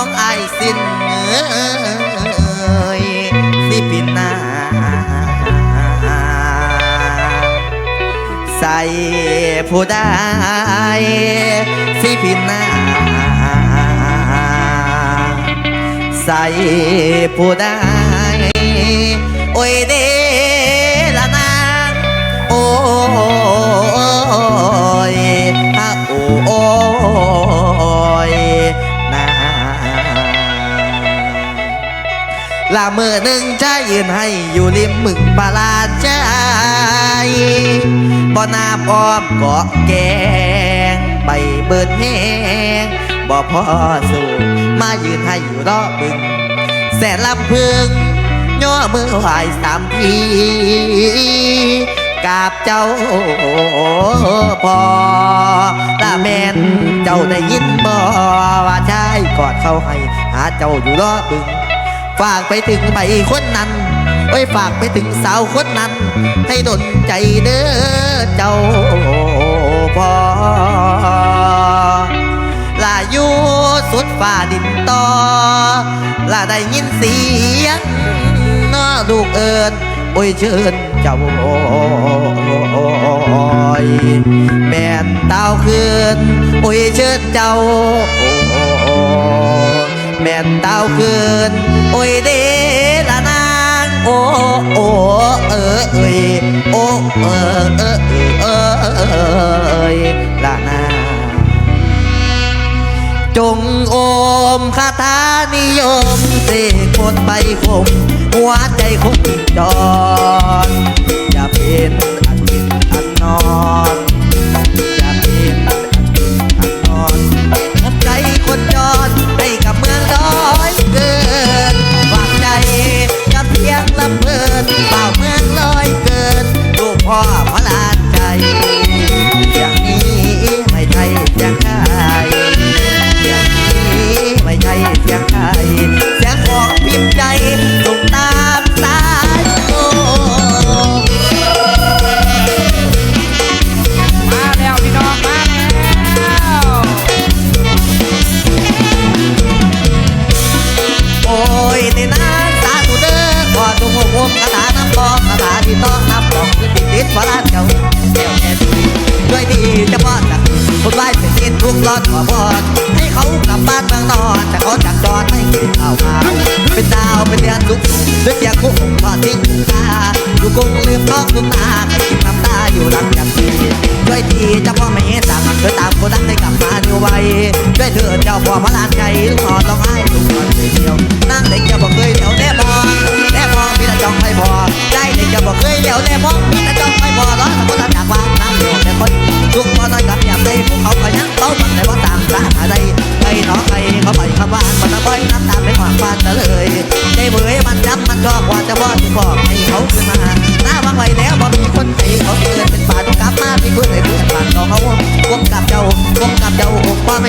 ของายสิ้นเอ้ยสิปินาใส่ผู้ได้สิปินาใส่ผู้ได้โอ้ยเด้ มื่อหนึ่งใจยืนให้อยู่ริมมึงปลาลาดใจบ่นาพ่อมเกาะแกงใบเบิดแหงบ่พอสู่มายืนให้อยู่รอบบึง แสนลำพึงย่อมือไหวสามทีกาบเจ้าพอตาแมนเจ้าได้ยินบ่ว่าชายกอดเขาให้ หาเจ้าอยู่รอบบึง ฝากไปถึงใบคนนั้นไว้ยฝากไปถึงสาวคนนั้น ให้ดนใจเด้อเจ้าพอลาอยู่สุดฝ่าดินต่อลาได้ยินเสียงน้อลูกเอิญโอ้ยเชิญเจ้าแม่นดาวคืนโอ้ยเชิญเจ้า ม่นดาวคืนโอ้ยเดละนางโอ้โอ้เออเอ้ยโอ้เออเออเออเอ้ยละนางจงโอมคาถานิยมเสกบทใบคมหัวใจคงจรอย่าเป็นอันเป็นำเพลินเป่าเมืองลอยเกิดลูกพ่อ ติดพระราชเจ้าแก้วแก่ดีด้วยดีจะพอดจากคนไหว้เป็นเส้นทุกรอดขอพรให้เขากลับบ้านเมืองนอนแต่เขาจากจอดไม่กินข้าวมาเป็นดาวเป็นเดือนลุกด้วยเสียงคุ้งทอดทิ้งตาอยู่กงลืมท้องลืมตาให้กินน้ำตาอยู่หลังจากทีด้วยดีจะพ่อไม่สั่งเธอตามคนรักให้กลับมาดูไว้ด้วยเธอเจ้าพ่อพระลานไก่ลูกพ่อต้องให้ลูกพ่อเดียวนั่งเด็กจะบอกเคยเดียว บอกให้เขาขึ้นมาหน้าวังไว้แล้วบ่มีคนไทยเขาเกิดเป็นป่าทุกกลับมาพี่เพื่อนไอ้เพื่อนบานน้องเขาวงกับเจ้าวงกับเจ้าบ่ไ